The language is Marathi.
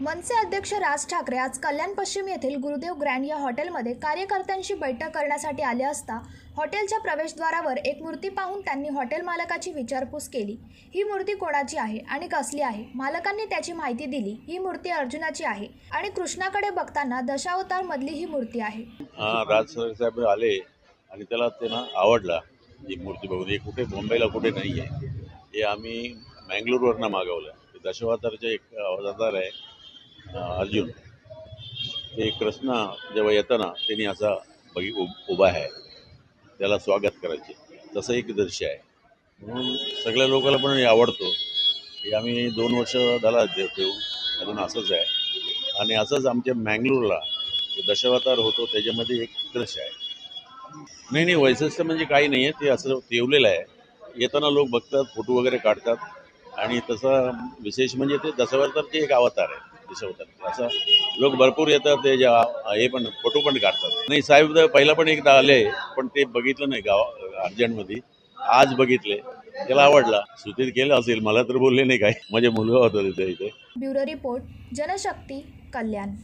मनसे अध्यक्ष राज ठाकरे आज कल्याण पश्चिम येथील गुरुदेव ग्रँड या हॉटेलमध्ये कार्यकर्त्यांशी बैठक करण्यासाठी आले असता हॉटेलच्या प्रवेशद्वारावर एक मूर्ती पाहून त्यांनी हॉटेल मालकाची विचारपूस केली. ही मूर्ती कोणाची आहे आणि कसली आहे? मालकांनी त्याची माहिती दिली. ही मूर्ती अर्जुनाची आहे आणि कृष्णाकडे बघताना दशावतार मधली ही मूर्ती आहे. राज साहेब आले आणि त्याला त्यांना आवडला. ही मूर्ती बघून हे कुठे? मुंबईला कुठे नाही आहे हे आम्ही मँगलोरवरनं मागवलं. दशावतारचे एक अवतार आहे. अर्जुन ते कृष्ण जेव्हा येताना त्यांनी असा बघी उभ- उभा आहे. त्याला स्वागत करायचे. तसं एक दृश्य आहे. म्हणून सगळ्या लोकांना पण हे आवडतो हे आम्ही दोन वर्ष झाला देऊ. अजून असंच आहे. आणि असंच आमच्या मँगलोरला जे दशावतार होतो त्याच्यामध्ये एक दृश्य आहे. नाही नाही वैशिष्ट्य म्हणजे काही नाही आहे ते असं ठेवलेलं आहे. येताना लोक बघतात फोटो वगैरे काढतात. आणि तसं विशेष म्हणजे ते दशावतारचे एक अवतार आहे. दिसवतात असं लोक भरपूर येतात ते ज्या हे पण फोटो पण काढतात. नाही साहेब पहिला पण एकदा आले पण ते बघितलं नाही गाव अर्जंटमध्ये. आज बघितले. त्याला आवडला. सुधीर केलं असेल मला तर बोलले नाही काय माझ्या मुलगा होता तिथे इथे. Bureau report Janshakti Kalyan.